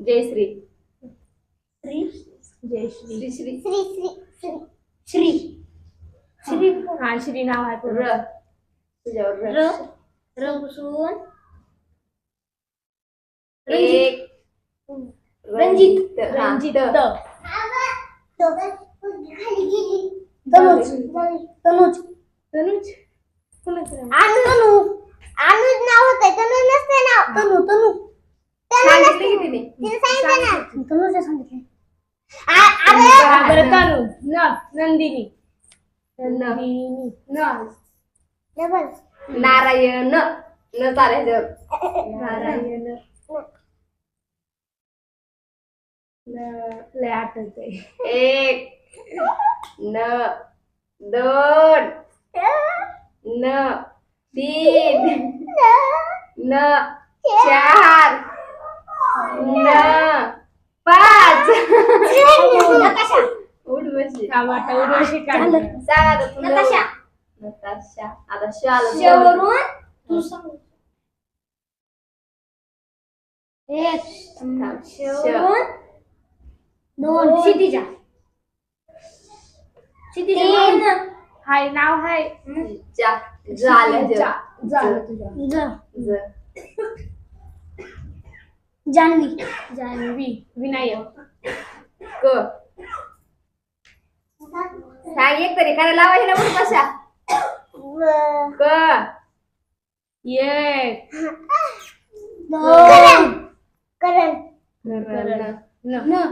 जयश्री श्री. जयश्री श्री. श्री श्री. श्री श्री श्री श्री. हा श्री नाव आहे पूर्ण. र. तुझ्यावर र. र. एक. रंजित. हा, रंजित द. तनुज. तनुज. तनुज. कोणाचं नाव? अनुज नाव होतं तनुज नसते नाव. तनु तनु. सांगितलं की तिने? तिने सांगितलं ना. तनुज सांगितलं. हा, बरं तनु. न नंदिनी. नंदिनी. न. डबल. नारायण. न. चालायचं. नारायण. ल- लय आठवतंय. एक. न. दोन. न. तीन न चार न पाच. काढलं सांग आता नताशा. नताशा. आता श आलं शेवरून तू सांग. एक. शेवरून दोन. क्षितिजा. क्षितिजा हाय नाव हाय. जा झालं ज. झालं तुझं ज ज. जान्हवी. जान्हवी विनायक. क सांग एक तरी करायला लावायची ना म्हणून कशा क एक. दोन. करण. करण. न. न.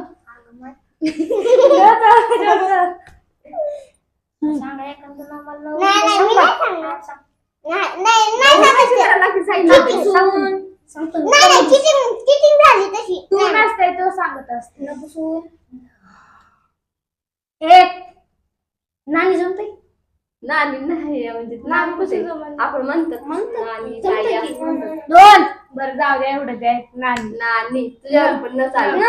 सांगत असते. ना नाही नाही म्हणजे आपण म्हणतात म्हणतो नाणी दोन. बरं जाऊ द्या एवढं द्या. नाणी नाणी तुझ्यावर पण न चालेल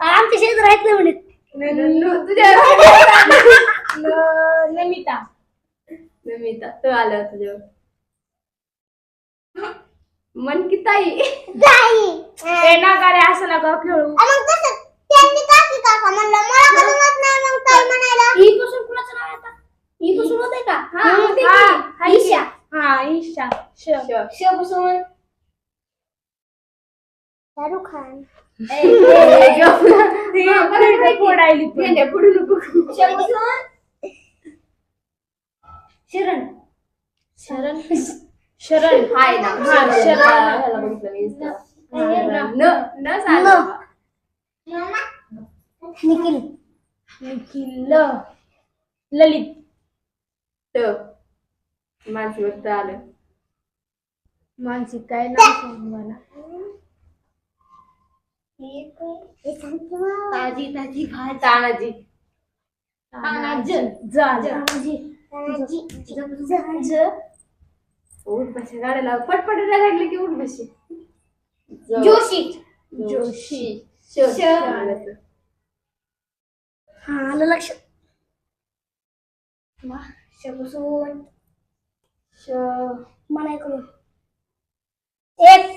आमच्या शेत राहत नाही नमिता नमिता तो आला तुझ्यावर. मन की ताई असं नका खेळू. राहिली गेल्या शरण. शरण? शरण. हाय शरण. न न सांग निखिल. निखिल. ललित. ट मानसी आलं. मानसी काय नाव सांग मला? ताजी ताजी भाजी. तानाजी. तानाजी. झालं. उठ बशी गाड्या लाव. पटपट लागले की उठ बशी. जोशी. जोशी. हा आलं लक्षात शपासून श मला ऐकलं एक.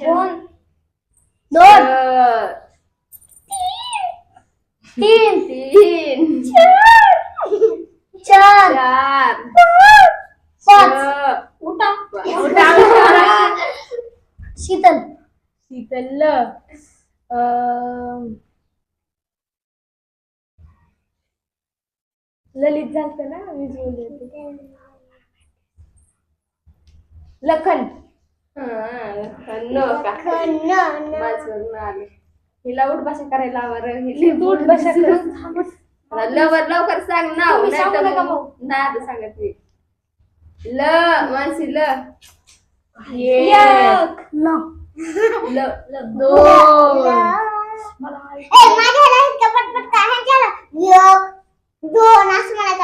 दोन. दोन. तीन. तीन. चार. चार. पाच. श. उठा. उठा. शीतल. शीतल. अं, ललित झालत ना मीच बोलले होते. लखन. हिला उठ भाषा करायला उठ भाषा लवकर लवकर सांग नाव नाही आता सांगत मी ल मानसी ल. दोन. असं म्हणायचं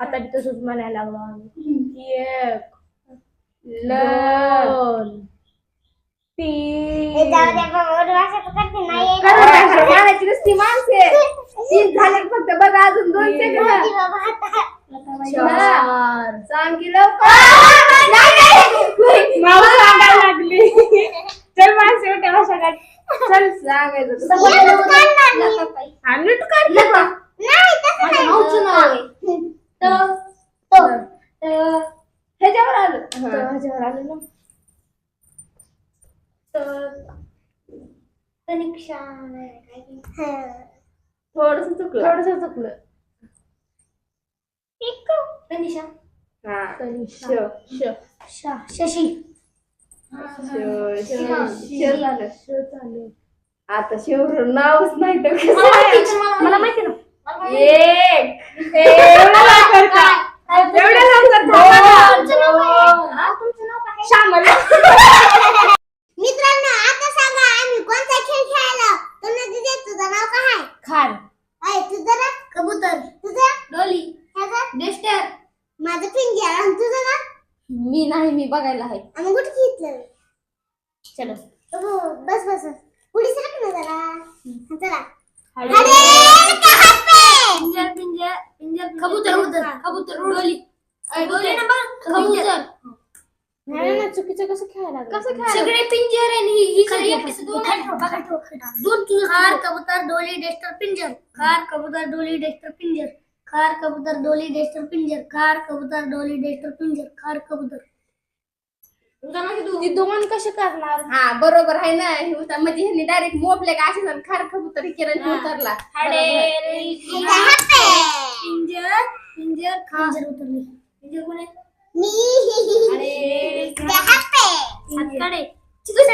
आता तसंच म्हणायला लागलो आम्ही. एक ल दोन हे तीन नुसती माणसे. तीन झाले फक्त बघा अजून दोन सेकंद बाबा आता. चार. सांग की लवकर. माऊ सांगायला लागली. चल माणसे उठ्या भाषा काढ चल सांगायचं. हा नीट काढलं का नाही तसं नाही. भाऊचं नाव आहे. तो तो तर ह्याच्यावर आलं तर ह्याच्यावर आलं ना तनिक्षा थोडस चुकलं थोडस चुकलं तनिषा हा तनिषा श शा शशी श श श झालं श चालेल आता शिवर नावच नाही तर कसं मला माहिती ना एक एवढं लवकर का? एवढं लवकर का? तुमचं नाव काय आहे? श्यामल मित्रांनो आता सांगा आम्ही कोणता खेळ खेळायला? तुम्ही दिदे तुझं नाव काय आहे? खान. आहे तुझं ना कबूतर. तुझं? डोली. ह्याचं? डेस्टर माझं पिंजर आणि तुझं ना मी नाही मी बघायला आहे आम्ही कुठे घेतलं चलो हो बस बस पुढे सरक ना जरा हा, चला अरे, अरे कहाँ पे पिंजर पिंजर पिंजर कबूतर कबूतर कबूतर डोली डोली नंबर कबूतर नाही ना चुकीचं कसं खेळायला लागलं? कसं काय सगळे पिंजर आणि ही ही सगळी एकटीच दोन आहेत. दोन तुझं कबूतर डोली डेस्टर पिंजर. खार कबूतर डोली डेस्टर पिंजर. खार कबूतर डोली डेस्टर पिंजर. खार कबूतर डोली डेस्टर पिंजर. खार कबूतर. तुझा दोन कसे करणार? हा बरोबर आहे ना. हे होता म्हणजे ह्यांनी डायरेक्ट मोपले का असे खार कबूतर आणि उतरला. पिंजर पिंजर खार उतरली. पिंजर कोण? आहे मी.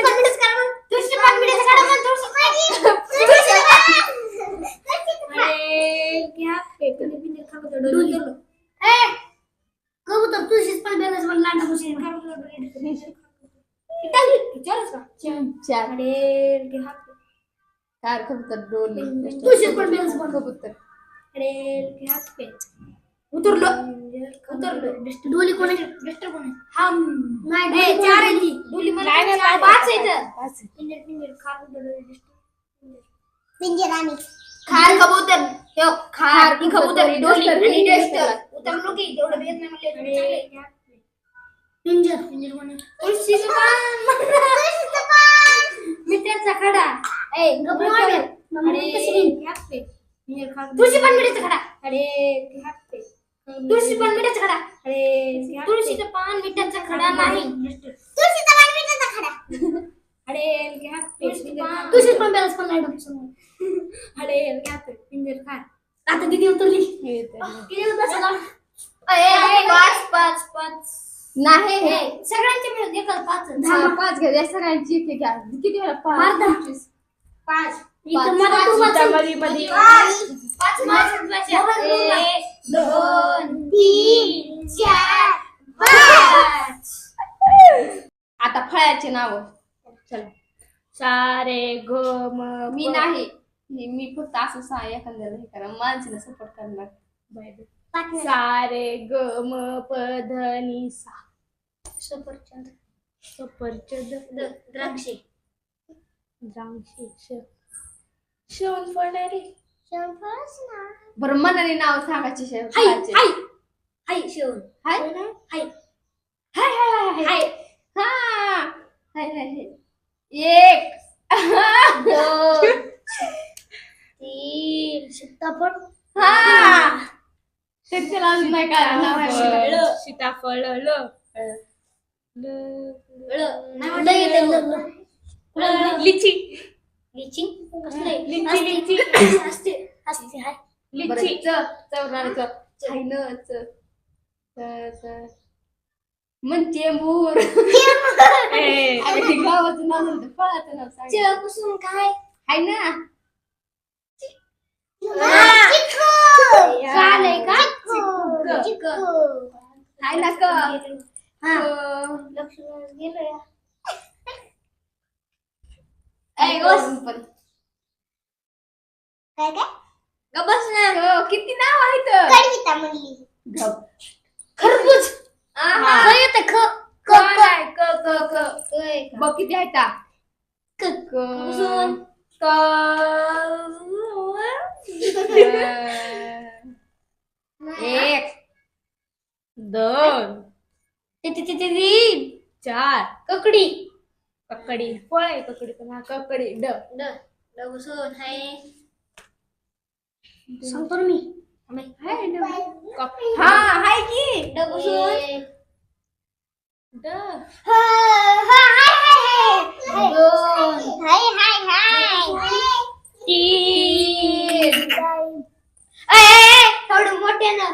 पाच मिनिटच करा मग? तुझे तुझे कबूतर पण चार कबूतर डोली तुझीच पण बेगस पण कबूतर उतरलो. उतरलो. डोली कोण आहे? बेस्टर कोण आहे? हम नाही चार आहे? ती. डोली मला चार- पाच आहे, तर. पाच आहे. पिंजर पिंजर खार पिंजर आणि खार कबूतर ह्यो खार ही कबूतर डोली आणि डेस्टर. डेस्टर उतरलो. की तेवढं भेट नाही म्हणले. पिंजर. पिंजर कोण आहे? तुळशीचं पान. तुळशीचं पान. मिठाचा खडा. ए गप्प अरे. तुळशी पण मिठाचा खडा. अरे तुळशी पण मिठाचा खडा. अरे तुळशीचं पान मिठाचा खडा नाही. तुळशीचं पान मिठाचा खडा. अरे तुळशी पण बॅलन्स पण नाही डॉक्टर अरे पिंजर खा आता दिदी उतरली? तर. किती उतरला पाच पाच पाच. नाही. हे. सगळ्यांचे मिळून एकाला पाच. हा, पाच घ्या. या सगळ्यांची एक घ्या. किती वेळा दहा. पाच पाच. मध्ये- पाच. आता फळाचे नाव. चला. सारे ग म मी नाही. मी फक्त असं सहा एखाद्याला हे करा. माणसाला सपोर्ट करणार. सारे ग म प ध नि सा. सफरचंद सफरचंद द्राक्षे. द्राक्षे. श शेवण फळणारे शेवफळच ना. बरं मनाने नाव सांगायचे हाय. हाय. हाय शेवण हाय हाय हाय हाय हाय. हाय. हा. हाय हाय हाय. एक. दोन. तीन. सीताफळ. हा. तरी त्याला अजून नाही काय नाव आहे. सीताफळ, सीताफळ ल. ल. ल येते ल ल. ल. लिची? लिची, लिची. असते असते असते हाय बरं, लिची च चौराला च हाय न च च- च. मंचेंबूर ए, अरे ते गावाचं नाव नव्हतं फळाचं नाव सांग च पासून काय हाय ना काल आहे का चिक्कू. चिक्कू. हाय ना क हा क. लक्ष गेलं या ऐ, बस पण. काय काय ग बस ना ग, किती नाव आहेत कडविता म्हणली गप खरबूज आहा. क येते ख क क क नाही, क क क क आहे का? बघ किती आहेत ता. क क अजून? क एक दोन ति- ति- ति- ति- ति. चार ककडी ककडी फळ आहे ककडी पण हा ककडी ड ड ड बसून हाय सांगतो मी. हाय हा हाय की. ड. बसून ड तीन. थोडं मोठे ना.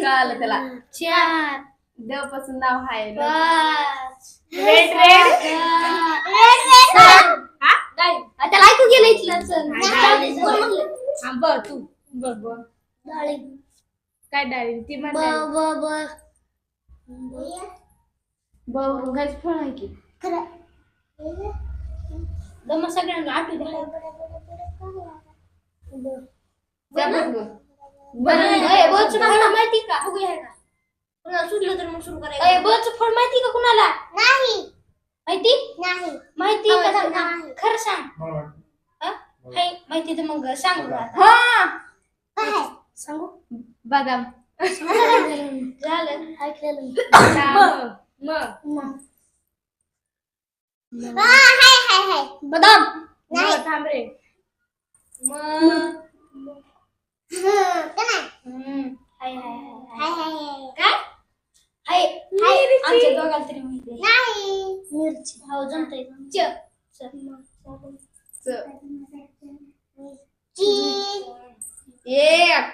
कळालं त्याला. चार. ड पासून नाव हाय रेड रेड. हा? त्याला ऐकू गेलं इथलं. हा, डाळिंब. बघ तू. बघ बघ. डाळिंब. काय डाळी ती ब ब ब. बघ फळ आहे की. दम सगळ्यांना आठवू द्या बघ बघ. बरं ए, बचं फळ माहिती का? बघूया कुणाला सुचलं तर मग सुरू करायचं. ए, बचं फळ माहिती का कुणाला? नाही. माहिती? नाही. माहिती का सांग ना. खरं सांग? हाय, माहिती तर मग सांग आता. हा. सांगू? बदाम झालं. ऐकलेलं. मग. मग. बदाम. हाय, हाय, हाय, हाय. काय? हाय हाय. आमच्या दोघांना तरी माहिती आहे. मिरची. हो जमतंय. च. च. च. एक.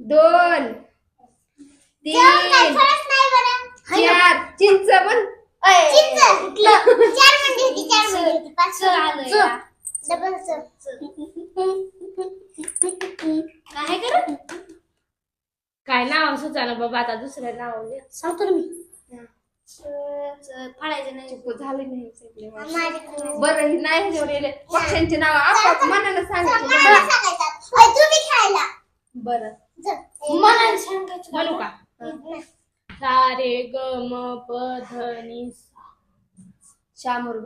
दोन. तीन. चार. चिंच पण. काय कर काय नाव सुचाना बाबा आता दुसरं नाव. सांगतो मी. फाळायचं नाही चुकू झाले नाही सगळे माझे. बरं ही नाही जेवढे पक्ष्यांची नाव आपाप मनानं सांगायची बरं. मनाने सांगायचं म्हणू का? सारे ग म प ध नि सा. शामुर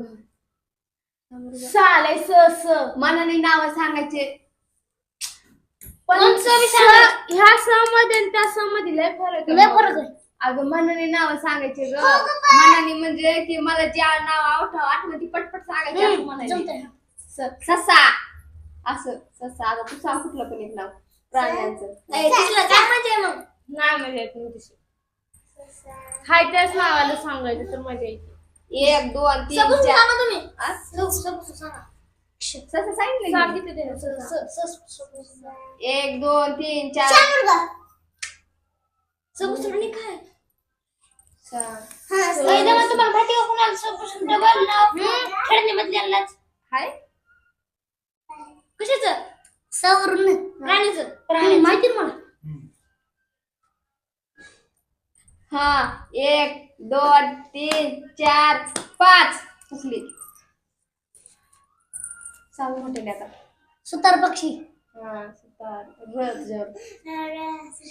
साले स स. मनाने नाव सांगायचे. पण. ह्या स मध्ये आणि त्या स मध्ये लय फरक लय फरक आहे. अगं मनाने नाव सांगायचे ग. मनाने म्हणजे की मला जे नाव आठव आठवण ती पटपट सांगायची असं म्हणायचे. जमतंय. स- ससा. असं ससा. आता तू सांग कुठलं पण एक नाव. प्राण्यांचं. तिसरं काय म्हणजे मग? नाही मजा येत नाही तशी हाय त्याच नावाला सांगायचं तर मजा येते. एक दोन तीन चार. सांगा तुम्ही. आ? सबूत सबूत सांगा. ससा सांगितलं की? सांगितलं ते स- स- स- सबूत एक दोन तीन चार. सोडून काय सहा. पहिलं मग तुम्हाला माहिती का कुणाला सबूत डबल नाव खेळण्यामधल्यालाच हाय. कशाचं? सवरून प्राणीचं प्राणी माहिती ना मला हा एक दोन तीन चार पाच. चुकली सांग मोठे आता. सुतार पक्षी. हा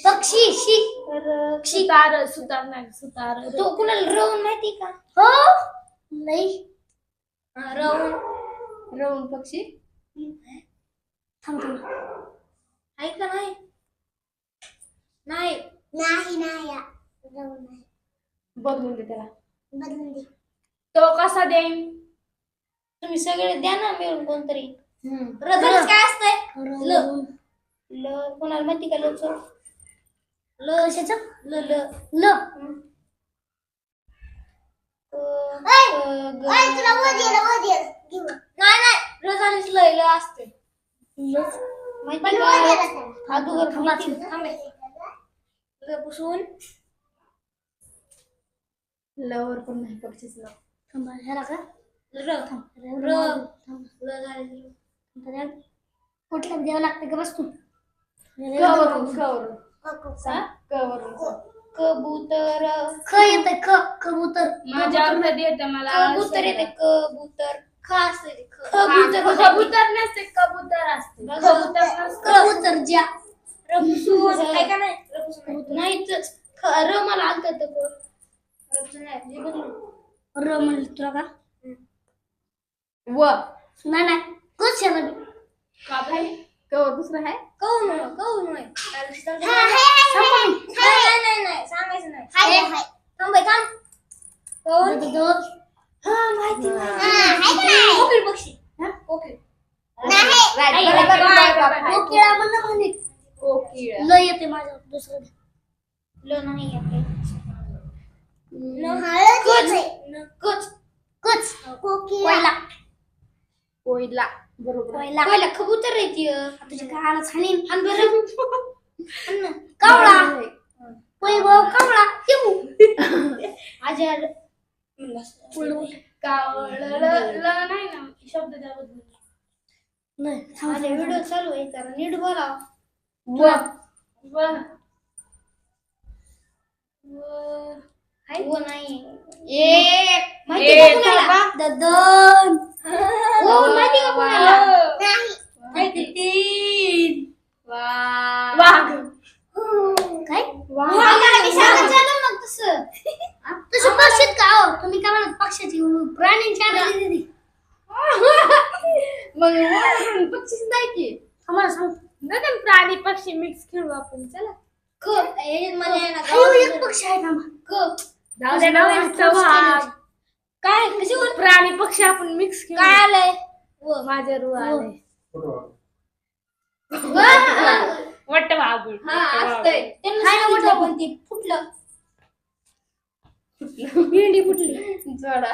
पक्षी शी. सुतार सुतार नाही सुतार. तो कुणाला रवून माहिती का? हो? नाही. रवून. रवून पक्षी? थांबतो आहे का नाही? नाही. नाही नाही. नाही. बदलून दे त्याला. बदलून दे. तो कसा देईन? तुम्ही सगळे द्या ना मिळून कोणतरी. हम्म. रथच काय कोणाला माहिती का लच ल कशाच? ल ल. ल. नाही ल असते. माहिती पण वर का गेला त्याला. अगोदर माहिती थांबे ल पुसून. लवर पण नाही पक्षीच थांबा ह्याला का? र. र. ल झाले कुठला द्यावं लागतं का बस तू? कवरून कवरून. कोको. सांग कवरून. कबूतर. ख येते ख कबूतर. माझ्या कधी येतं मला कबूतर येते कबूतर. ख असते ख. कबूतर कबूतर. कबूतर नसते कबूतर असते कबूतर कबूतर ज्या. का नाही? नाहीच ख- र मला आलत रपुसून नाही बघ. र म्हणलं तुला का? व. नाही नाही. कच आहे दुसरं आहे हा, हाय, हाय, हाय, हाय. नाही नाही नाही सांगायचं नाही। हाय, हाय. थांब बाई, थांब कहून हा माहिती हा, हाय का नाही? कोकिळ पक्षी। कोकिळ. कोकिळा म्हणलं म्हणे कोकिळ ल येते माझं दुसरं ल नाही येते. न कच कच. कोकिळा. कोयला कोयला बरोबर. कोयला कोयला कबूतर येते तुझ्या छानीन हान बरं. हाण ना. कावळा कावळा येऊ. आजार. कावळ नाही ना शब्द त्याबद्दल नाही माझा व्हिडिओ चालू आहे जरा नीट बोला. व. नाही. माहिती ए, का कुणाला ददन हो माहिती का कुणाला नाही. माहिती तीन वाघ काय ना तसं तसं पक्षीत का हो तुम्ही काय म्हणत पक्षाची प्राण्यांची आणायला दिली मग पक्षीच नाही की आम्हाला सांग नाही ना, प्राणी पक्षी मिक्स खेळू आपण चला क मध्ये आहे ना गावात एक पक्षी आहे मग क जाऊ दे ना. काय? कशी बोल प्राणी पक्षी आपण मिक्स काय आलंय? व माझ्या रू आले व. वट वाघूळ हा असतंय. त्यांना सांगितलं पण ते फुटलं. भेंडी फुटली. जोडा.